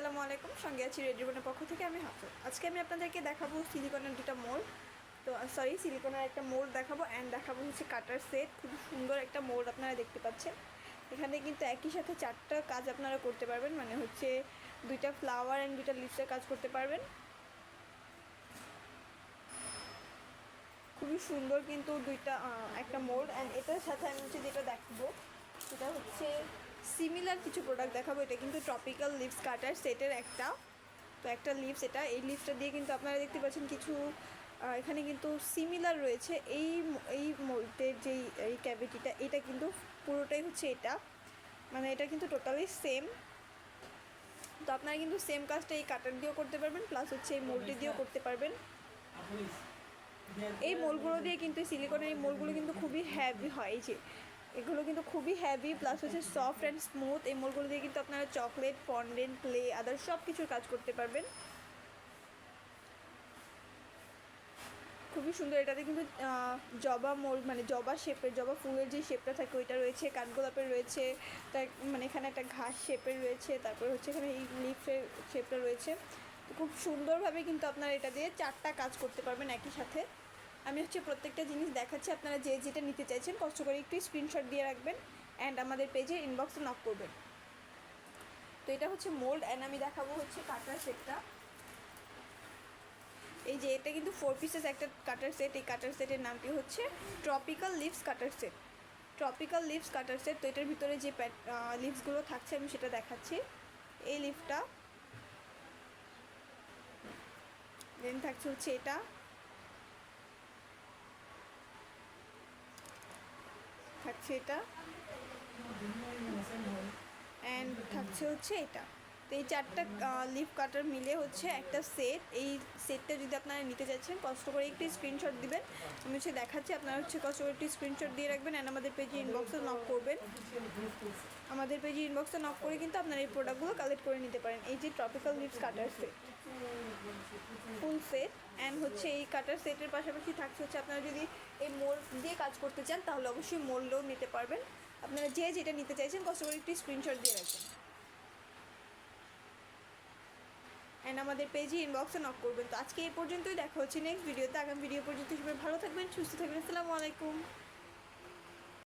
আসসালামু আলাইকুম, সঙ্গে আছি রেড রিবনের পক্ষ থেকে আমি হাফিজ। আজকে আমি আপনাদেরকে দেখাবো সিলিকনের দুটা মোড় তো সরি সিলিকনের একটা মোড় দেখাবো অ্যান্ড দেখাবো হচ্ছে কাটার সেট। খুব সুন্দর একটা মোড় আপনারা দেখতে পাচ্ছেন। এখানে কিন্তু একই সাথে চারটা কাজ আপনারা করতে পারবেন মানে হচ্ছে দুইটা ফ্লাওয়ার অ্যান্ড দুইটা লিপসের কাজ করতে পারবেন। খুবই সুন্দর কিন্তু দুইটা একটা মোড় অ্যান্ড এটার সাথে আমি হচ্ছে যেটা দেখব, সেটা হচ্ছে সিমিলার কিছু প্রোডাক্ট দেখাবো, এটা কিন্তু ট্রপিক্যাল লিপস কাটার সেটের একটা। তো একটা লিপস এটা, এই লিপসটা দিয়ে কিন্তু আপনারা দেখতে পাচ্ছেন কিছু এখানে কিন্তু সিমিলার রয়েছে। এই এই মোল্টের যেই, এই ক্যাভিটিটা এটা কিন্তু পুরোটাই হচ্ছে এটা। মানে এটা কিন্তু টোটালি সেম তো আপনারা কিন্তু সেম কাজটা এই কাটার দিয়েও করতে পারবেন প্লাস হচ্ছে এই মোল্ডে দিয়েও করতে পারবেন। এই মোলগুলো দিয়ে কিন্তু সিলিকনের এই মোলগুলো কিন্তু খুবই হ্যাভি হয়, এই যে এগুলো কিন্তু খুবই হ্যাভি প্লাস হচ্ছে সফট অ্যান্ড স্মুথ এই মোলগুলো দিয়ে কিন্তু আপনারা চকলেট ফন্ডেন্ট ক্লে আদার সব কিছুর কাজ করতে পারবেন। খুবই সুন্দর। এটাতে কিন্তু জবা মোল মানে জবা শেপের জবা ফুলের যে শেপটা থাকে, ওইটা রয়েছে কাঠগোলাপের রয়েছে, তার মানে এখানে একটা ঘাস শেপের রয়েছে, তারপর হচ্ছে এখানে এই লিফের শেপটা রয়েছে। খুব সুন্দরভাবে কিন্তু আপনারা এটা দিয়ে চারটা কাজ করতে পারবেন একই সাথে। আমি হচ্ছে প্রত্যেকটা জিনিস দেখাচ্ছি, আপনারা যে যেটা নিতে চাইছেন কষ্ট করে একটু স্ক্রিনশট দিয়ে রাখবেন অ্যান্ড আমাদের পেজে ইনবক্সে নক করবেন। তো এটা হচ্ছে মোল্ড অ্যান্ড আমি দেখাবো হচ্ছে কাটার সেটটা এই যে এটা কিন্তু ফোর পিসেস একটা কাটার সেট এই কাটার সেটের নামটি হচ্ছে tropical leaves cutter set tropical leaves cutter set তো এটার ভিতরে যে লিভসগুলো থাকছে আমি সেটা দেখাচ্ছি। এই লিফটা দেন থাকছে হচ্ছে এটা। থাকছে এটা। অ্যান্ড থাকছে হচ্ছে এটা। তো এই চারটা লিফ কাটার মিলে হচ্ছে একটা সেট এই সেটটা যদি আপনারা নিতে চাচ্ছেন কষ্ট করে একটি স্ক্রিনশট দিবেন। আমি হচ্ছে দেখাচ্ছি, আপনারা হচ্ছে কষ্ট করে একটি স্ক্রিনশট দিয়ে রাখবেন। অ্যান্ড আমাদের পেজে ইনবক্সে নক করবেন। আমাদের পেজে ইনবক্সে নক করে কিন্তু আপনারা এই প্রোডাক্টগুলো কালেক্ট করে নিতে পারেন। এই যে tropical leaves cutter set full set and হচ্ছে এই কাটার সেটের পাশাপাশি থাকছে হচ্ছে আপনারা যদি এই মোল্ড দিয়ে কাজ করতে চান, তাহলে অবশ্যই মোল্ডও নিতে পারবেন। আপনারা যে যেটা নিতে চাইছেন কষ্ট করে একটি স্ক্রিনশট দিয়ে রাখবেন। অ্যান্ড আমাদের পেজে ইনবক্সে নক করবেন। তো আজকে এই পর্যন্তই। দেখা হচ্ছে নেক্সট ভিডিওতে আগামী ভিডিও পর্যন্ত সবাই ভালো থাকবেন, সুস্থ থাকবেন। আসসালামু আলাইকুম।